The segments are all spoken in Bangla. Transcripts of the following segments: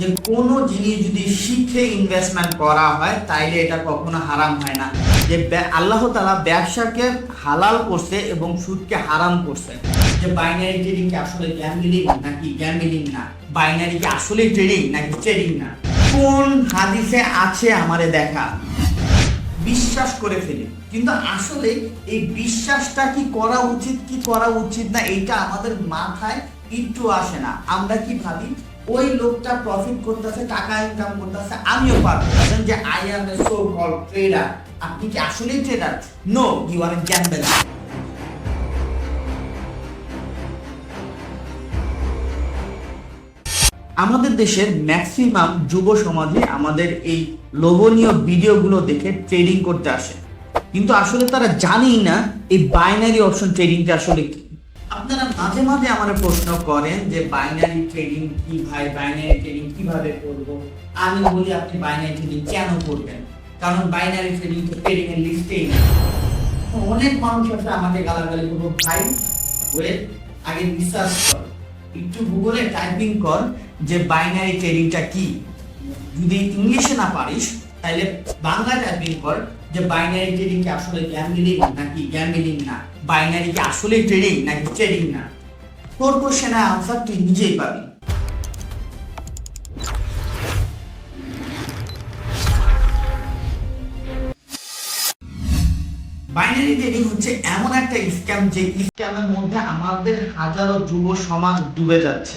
যে কোনো জিনিস যদি শিখে ইনভেস্টমেন্ট করা হয়, তাইলে এটা কখনো হারাম হয় না। যে আল্লাহ তালা ব্যবসাকে হালাল করছে এবং সুদকে হারাম করছে। যে বাইনারি ট্রেডিং কি আসলে গ্যাম্বলিং নাকি গ্যাম্বলিং না? বাইনারি কি আসলে ট্রেডিং নাকি ট্রেডিং না? কোন হাদিসে আছে আমারে দেখা? বিশ্বাস করে ফেলি। কিন্তু আসলে এই বিশ্বাসটা কি করা উচিত, কি করা উচিত না এটা আমাদের মাথায় একটু আসে না। আমরা কি ভাবি? ওই লোকটা প্রফিট করতেছে, টাকা ইনকাম করতেছে, আমিও পারব যে I am a so call trader আপনি কি আসলেই trader no you are a gambler আমাদের দেশের ম্যাক্সিমাম যুব সমাজে আমাদের এই লোভনীয় ভিডিওগুলো দেখে ট্রেডিং করতে আসে। কিন্তু আসলে তারা জানেই না এই বাইনারি অপশন ট্রেডিংটা আসলে কি। মাঝে মাঝে আমার প্রশ্ন করেন যে বাইনারি ট্রেডিং কি ভাই? বাইনারি ট্রেডিং কীভাবে করব? আমি বলি, আপনি বাইনারি ট্রেডিং কেন করবেন? কারণ বাইনারি ট্রেডিং তো ট্রেডিং এর লিস্টেই না অনেক মানুষ আছে আমাকে গালাগালি করব, ভাই ওয়েট আগে রিসার্চ কর। একটু গুগলে টাইপিং কর যে বাইনারি ট্রেডিংটা কি। যদি ইংলিশে না পারিস তাহলে বাংলা টাইপিং কর যে বাইনারি ট্রেডিং কি আসলে গ্যাম্বলিং নাকি গ্যাম্বলিং না। বাইনারি কি আসলে ট্রেডিং নাকি ট্রেডিং না? তোর কোশ্চেনের আনসার তুই নিজেই পাবি। বাইনারি ট্রেডিং হচ্ছে এমন একটা স্ক্যাম যে স্ক্যামের মধ্যে আমাদের হাজারো যুব সমাজ ডুবে যাচ্ছে।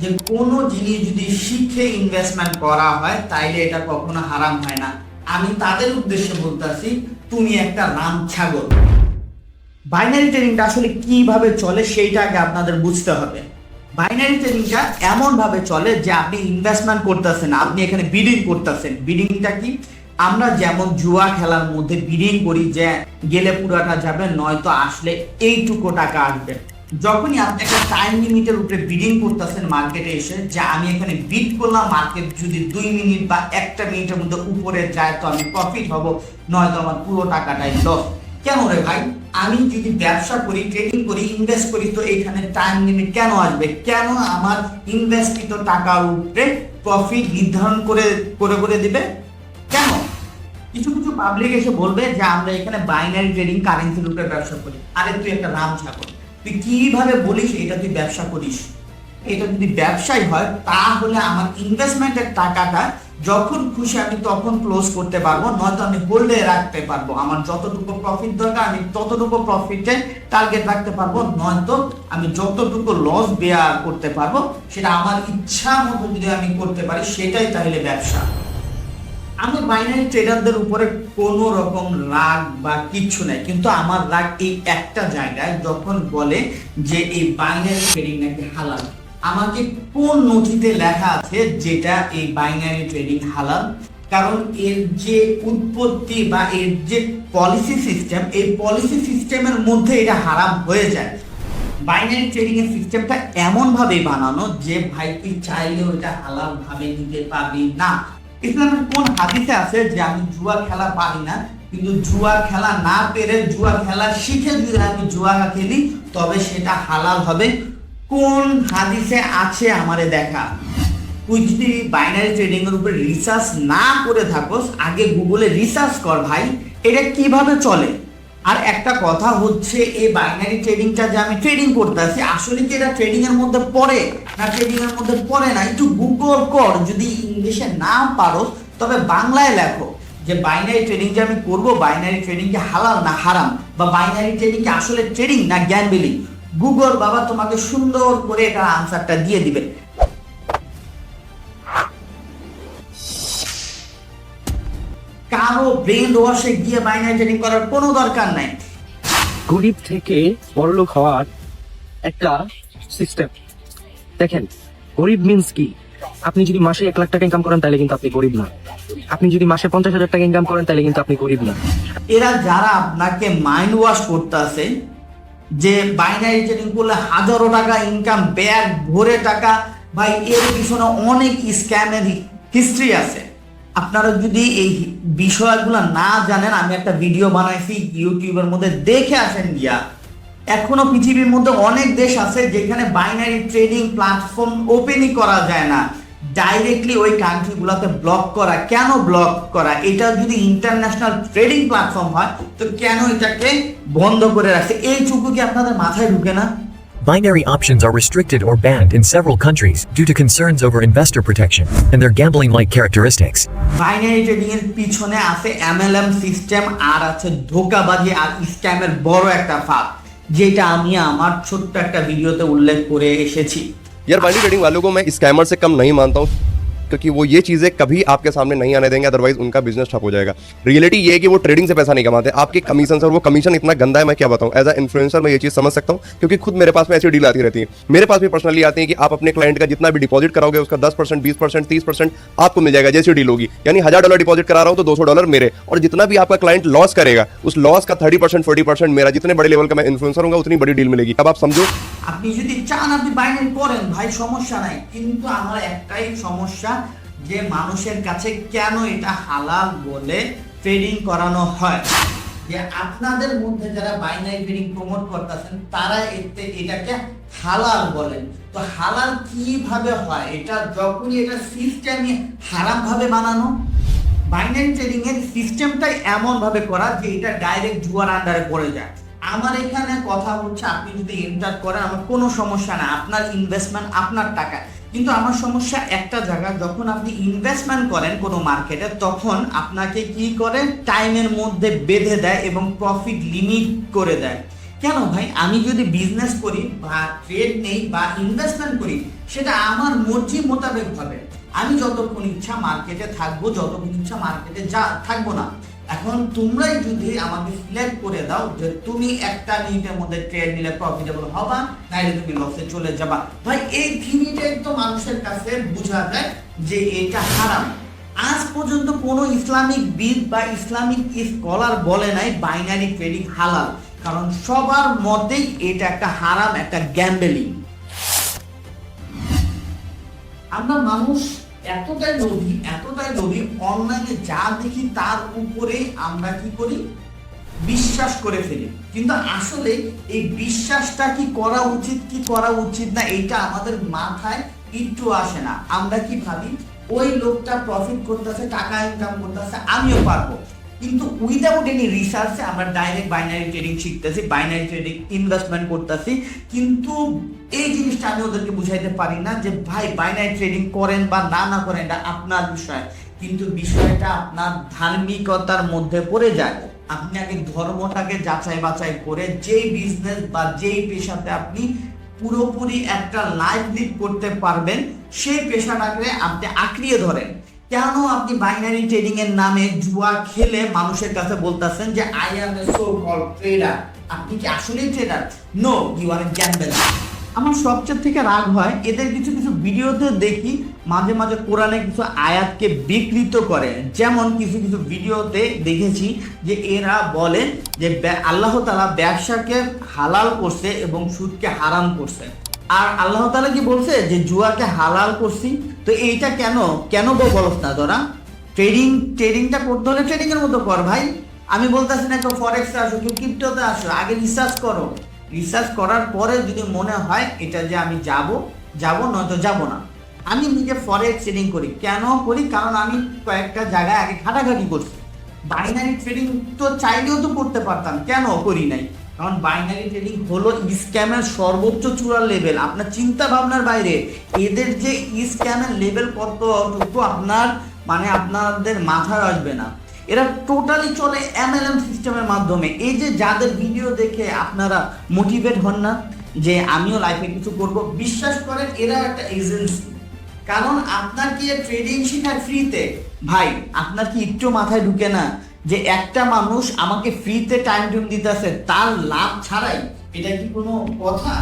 যে কোনো জিনিস যদি শিখে ইনভেস্টমেন্ট করা হয়, তাইলে এটা কখনো হারাম হয় না। আমি তাদের উদ্দেশ্যে বলতেছি, তুমি একটা রাম ছাগল। বাইনারি ট্রেডিংটা আসলে কীভাবে চলে সেইটা আগে আপনাদের বুঝতে হবে। বাইনারি ট্রেডিংটা এমন ভাবে চলে যে আপনি ইনভেস্টমেন্ট করতেছেন, আপনি এখানে বিডিং করতেছেন। বিডিংটা কি? আমরা যেমন জুয়া খেলার মধ্যে বিডিং করি যে গেলে পুরাটা যাবে, নয়তো আসলে এইটুকু টাকা আসবে। যখনই আপনি একটা টাইম লিমিটের উপরে বিডিং করতেছেন মার্কেটে এসে, যে আমি এখানে বিড করলাম মার্কেট যদি দুই মিনিট বা একটা মিনিটের মধ্যে উপরে যায়, তো আমি প্রফিট হব, নয়তো আমার পুরো টাকাটাই লস কেন রে ভাই? আমি যদি ব্যবসা করি ট্রেডিং করি ইনভেস্ট করি, তো এখানে টাইম লিমিট কেন আসবে? কেন আমার ইনভেস্টিত টাকার উপরে প্রফিট নির্ধারণ করে করে করে দিবে? কেন? কিছু কিছু পাবলিক এসে বলবে যে, আমরা এখানে বাইনারি ট্রেডিং কারেন্সির উপরে ব্যবসা করি। আরে, তুই একটা রাম ছাগল। তুই কীভাবে বলিস এটা তুই ব্যবসা করিস? এটা যদি ব্যবসায় হয়, তাহলে আমার ইনভেস্টমেন্টের টাকাটা যখন খুশি আমি তখন ক্লোজ করতে পারব, নয়তো আমি হোল্ডে রাখতে পারব। আমার যতটুকু প্রফিট দরকার, আমি ততটুকু প্রফিটে টার্গেট রাখতে পারব, নয়তো আমি যতটুকু লস বেয়ার করতে পারব, সেটা আমার ইচ্ছা মতো যদি আমি করতে পারি, সেটাই তাহলে ব্যবসা। আমার বাইনারি ট্রেডারদের উপরে কোনো রকম রাগ বা কিচ্ছু নাই, কিন্তু আমার রাগ এই একটা জায়গায় যখন বলে যে এই বাইনারি ট্রেডিং নাকি হালাল। আমাকে কোন নথিতে লেখা আছে যেটা এই বাইনারি ট্রেডিং হালাল? কারণ এর যে উৎপত্তি বা এর যে পলিসি সিস্টেম, এই পলিসি সিস্টেমের মধ্যে এটা হারাম হয়ে যায়। বাইনারি ট্রেডিং এর সিস্টেমটা এমন ভাবে বানানো যে ভাই, তুই চাইলেও এটা হালাল ভাবে নিতে পারবি না। ইসলামের কোন হাদিসে আছে যে আমি জুয়া খেলা পারি না? কিন্তু জুয়া খেলা না পেরে জুয়া খেলা শিখে যদি আমি জুয়া খেলি, তবে সেটা হালাল হবে। কোন হাদিসে আছে আমারে দেখা? তুই যদি বাইনারি ট্রেডিংয়ের উপরে রিসার্চ না করে থাকোস, আগে গুগলে রিসার্চ কর ভাই, এটা কীভাবে চলে? আর একটা কথা হচ্ছে, এই বাইনারি ট্রেডিংটা যে আমি ট্রেডিং করতেছি, আসলে কি এটা ট্রেডিং এর মধ্যে পড়ে? না ট্রেডিং এর মধ্যে পড়ে না? একটু গুগল কর, যদি ইংলিশে না পারো, তবে বাংলায় লেখো যে বাইনারি ট্রেডিং যে আমি করব বাইনারি ট্রেডিং কি হালাল না হারাম? বা বাইনারি ট্রেডিং কি আসলে ট্রেডিং না জ্ঞান বিলিং গুগল বাবা তোমাকে সুন্দর করে এটা আনসারটা দিয়ে দিবে। কারও ব্রেন ওয়াশে গিয়ে বাইনারি ট্রেডিং করার কোনো দরকার নাই। গরিব থেকে বড়লোক হওয়ার একটা সিস্টেম দেখেন গরিব মিন্স কি? আপনি যদি মাসে এক লাখ টাকা ইনকাম করেন তাহলে কিন্তু আপনি গরিব না। আপনি যদি মাসে পঞ্চাশ হাজার টাকা ইনকাম করেন তাহলে কিন্তু আপনি গরিব না। এরা যারা আপনাকে মাইন্ড ওয়াশ করতেছে যে বাইনারি ট্রেডিং করলে হাজারো টাকা ইনকাম ব্যাগ ভরে টাকা ভাই এর পিছনে অনেক স্ক্যামের হিস্ট্রি আছে। আপনারা যদি এই বিষয়গুলো না জানেন, আমি একটা ভিডিও বানাইছি ইউটিউবের মধ্যে, দেখে আসেন গিয়া। এখনও পৃথিবীর মধ্যে অনেক দেশ আছে যেখানে বাইনারি ট্রেডিং প্ল্যাটফর্ম ওপেনই করা যায় না। ডাইরেক্টলি ওই কান্ট্রিগুলোতে ব্লক করা। কেন ব্লক করা? এটা যদি ইন্টারন্যাশনাল ট্রেডিং প্ল্যাটফর্ম হয়, তো কেন এটাকে বন্ধ করে রাখছে? এইটুকু কি আপনাদের মাথায় ঢুকে না? Binary options are restricted or banned in several countries due to concerns over investor protection and their gambling like characteristics. Binary trading এর পিছনে আছে এমএলএম সিস্টেম আর আছে ধোকাবাজি আর স্ক্যামের বড় একটা ফাঁদ যেটা আমি আমার ছোট্ট একটা ভিডিওতে উল্লেখ করে এসেছি यार बाइनरी ट्रेडिंग वालों को मैं स्कैमर से कम नहीं मानता हूँ क्योंकि वो ये चीज़ें कभी आपके सामने नहीं आने देंगे अदरवाइज़ उनका बिज़नेस ठप हो जाएगा। रियलिटी ये है कि वो ट्रेडिंग से पैसा नहीं कमाते, आपके कमीशन से और वो कमीशन इतना गंदा है, मैं क्या बताऊँ? एज अ इन्फ्लुएंसर मैं ये चीज़ समझ सकता हूँ, क्योंकि खुद मेरे पास में ऐसी डील आती रहती है। मेरे पास भी पर्सनली आती है कि आप अपने क्लाइंट का जितना भी डिपॉजिट कराओगे, उसका दस परसेंट, बीस परसेंट, तीस परसेंट आपको मिल जाएगा, जैसी डील होगी। यानी हज़ार डॉलर डिपॉजिट करा रहा हूँ तो दो सौ डॉलर मेरे। और जितना भी आपका क्लाइंट लॉस करेगा, उस लॉस का थर्टी परसेंट फोर्टी परसेंट मेरा, जितने बड़े लेवल का मैं इन्फ्लुएंसर हूँ उतनी बड़ी डील मिलेगी। अब आप समझो আপনি যদি চান আপনি বাইনারি করেন ভাই সমস্যা নাই। কিন্তু আমার একটাই সমস্যা যে মানুষের কাছে কেন এটা হালাল বলে ট্রেডিং করানো হয়? যে আপনাদের মধ্যে যারা বাইনারি ট্রেডিং প্রমোট করতেছেন, তারা এতে এটাকে হালাল বলেন তো হালাল কীভাবে হয়? এটা যখনই এটা সিস্টেমই হারাম ভাবে বানানো বাইনারি ট্রেডিং এর সিস্টেমটাই এমন ভাবে করা যে এটা ডাইরেক্ট জুয়ার আন্ডারে পড়ে যায়। আমার এখানে কথা হচ্ছে আপনি যদি এন্টার করেন, আমার কোনো সমস্যা না। আপনার ইনভেস্টমেন্ট আপনার টাকা। কিন্তু আমার সমস্যা একটা জায়গা, যখন আপনি ইনভেস্টমেন্ট করেন কোনো মার্কেটে তখন আপনাকে কি করে? টাইমের মধ্যে বেঁধে দেয় এবং প্রফিট লিমিট করে দেয়। কেন ভাই? আমি যদি বিজনেস করি বা ট্রেড নেই বা ইনভেস্টমেন্ট করি, সেটা আমার মর্জি মোতাবেক হবে। আমি যতক্ষণ ইচ্ছা মার্কেটে থাকব, যতক্ষণ ইচ্ছা মার্কেটে যা থাকব না। এখন তোমরাই যদি আমাকে সিলেক্ট করে দাও যে তুমি একটা মিনিটের মধ্যে ট্রেড নিলে প্রফিটেবল হবা, নাইলে তুমি লসে চলে যাবা। ভাই, এই থিমিটাই তো মানুষের কাছে বোঝা যায় যে এটা হারাম। আজ পর্যন্ত কোনো ইসলামিক বিদ বা ইসলামিক স্কলার বলে নাই বাইনারি ট্রেডিং হালাল। কারণ সবার মতেই এটা একটা হারাম, একটা গ্যাম্বেলিং আমরা মানুষ এতটাই লোভী এতটাই লোভী অনলাইনে যা দেখি তার উপরে আমরা কি করি? বিশ্বাস করে ফেলি। কিন্তু আসলে এই বিশ্বাসটা কি করা উচিত, কি করা উচিত না এটা আমাদের মাথায় একটু আসে না। আমরা কি ভাবি, ওই লোকটা প্রফিট করতেছে, টাকা ইনকাম করতেছে, আমিও পারব। কিন্তু উইদাউট এনি রিসার্চে আমরা ডাইরেক্ট বাইনারি ট্রেডিং শিখতেছি বাইনারি ট্রেডিং ইনভেস্টমেন্ট করতেছি। কিন্তু এই জিনিসটা আমি ওদেরকে বুঝাইতে পারি না যে, ভাই বাইনারি ট্রেডিং করেন বা না না করেন, এটা আপনার বিষয়। কিন্তু বিষয়টা আপনার ধার্মিকতার মধ্যে পড়ে যায়। আপনি আগে ধর্মটাকে যাচাই বাছাই করে যেই বিজনেস বা যেই পেশাতে আপনি পুরোপুরি একটা লাইফ লিড করতে পারবেন, সেই পেশাটাকে আপনি আঁকড়িয়ে ধরেন। কেন আপনি বাইনারি ট্রেডিং এর নামে জুয়া খেলে মানুষের কাছে বলতেছেন যে I am a so call trader আপনি কি আসলেই trader no you are a gambler আমার সবচেয়ে থেকে রাগ হয়, এদের কিছু কিছু ভিডিওতে দেখি মাঝে মাঝে কোরআনে কিছু আয়াতকে বিকৃত করে। যেমন কিছু কিছু ভিডিওতে দেখেছি যে, এরা বলে যে আল্লাহ তালা ব্যবসাকে হালাল করছে এবং সুদকে হারাম করছে। আর আল্লাহ তালা কি বলছে? যে, জুয়াকে হালাল করছি তো এইটা কেন কেন বলস না তোরা? ট্রেডিং ট্রেডিংটা করতে হলে ট্রেডিং এর মতো কর ভাই। আমি বলতেছি না কেউ ফরেক্সে আসো কেউ ক্রিপ্টোতে আসো আগে রিসার্চ করো। রিসার্চ করার পরে যদি মনে হয় এটা যে আমি যাব যাব নয়তো যাব না। আমি নিজে ফরেক্স ট্রেডিং করি। কেন করি? কারণ আমি কয়েকটা জায়গায় আগে ঘাটাঘাটি করছি। বাইনারি ট্রেডিং তো চাইলেও তো করতে পারতাম, কেন করি নাই? কারণ বাইনারি ট্রেডিং হলো স্ক্যামের সর্বোচ্চ চূড়ার লেভেল আপনার চিন্তা ভাবনার বাইরে, এদের যে স্ক্যামের লেভেল কতটুকু আপনার মানে আপনাদের মাথায় আসবে না। এরা টোটালি চলে এমএলএম সিস্টেমের মাধ্যমে। এই যে যাদের ভিডিও দেখে আপনারা মোটিভেট হন না, যে আমিও লাইফে কিছু করব, বিশ্বাস করেন, এরা একটা এজেন্সি কারণ আপনার কি ট্রেডিং শেখায় ফ্রিতে ভাই, আপনার কি একটু মাথায় ঢুকে না? যে একটা মানুষ আমাকে ফ্রিতে টাইম টুম দিতেছে, তার লাভ ছাড়াই, এটা কি কোনো কথা?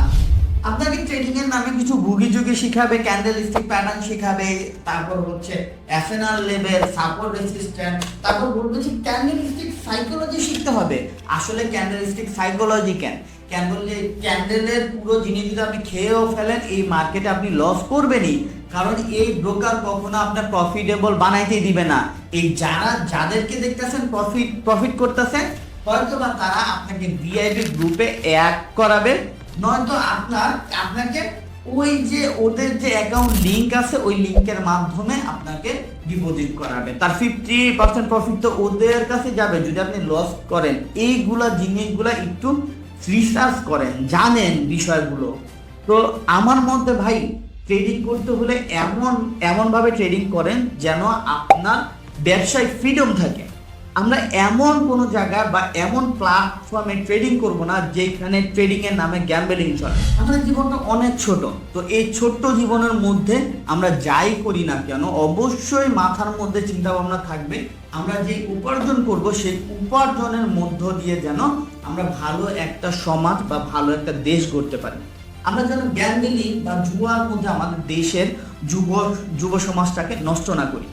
আপনাকে ট্রেডিং এর নামে কিছু বুগি যুগি শিখাবে ক্যান্ডেল স্টিক প্যাটার্ন শিখাবে, তারপর হচ্ছে এফএনআর লেভেল সাপোর্ট রেসিস্ট্যান্ট তারপর বলবে যে ক্যান্ডেল স্টিক সাইকোলজি শিখতে হবে। আসলে ক্যান্ডেল স্টিক সাইকোলজি কেন ক্যান্ডেল ক্যান্ডেলের পুরো জিনিস যদি আপনি খেয়েও ফেলেন, এই মার্কেটে আপনি লস করবেনই। কারণ এই ব্রোকার কখনো আপনার প্রফিটেবল বানাইতে দিবে না। এই যারা, যাদেরকে দেখতেছেন প্রফিট প্রফিট করতেছেন হয়তো বা তারা আপনাকে ভিআইপি গ্রুপে অ্যাড করাবে, নয়তো আপনার, আপনাকে ওই যে ওদের যে অ্যাকাউন্ট লিংক আছে, ওই লিংকের মাধ্যমে আপনাকে ডিপোজিট করাবে। তার ফিফটি পার্সেন্ট প্রফিট তো ওদের কাছে যাবে। যদি আপনি লস করেন, এইগুলা জিনিসগুলা একটু রিসার্চ করেন, জানেন বিষয়গুলো। তো আমার মতে ভাই ট্রেডিং করতে হলে এমন, এমনভাবে ট্রেডিং করেন যেন আপনার ব্যবসায় ফ্রিডম থাকে। আমরা এমন কোনো জায়গা বা এমন প্ল্যাটফর্মে ট্রেডিং করব না যেখানে ট্রেডিং এর নামে গ্যাম্বেলিং চলে। আমাদের জীবনটা অনেক ছোট, তো এই ছোট্ট জীবনের মধ্যে আমরা যাই করি না কেন, অবশ্যই মাথার মধ্যে চিন্তা ভাবনা থাকবে। আমরা যে উপার্জন করব সেই উপার্জনের মধ্য দিয়ে যেন আমরা ভালো একটা সমাজ বা ভালো একটা দেশ গড়তে পারি। আমরা যেন গ্যাম্বেলিং বা জুয়ার মধ্যে আমাদের দেশের যুব যুব সমাজটাকে নষ্ট না করি।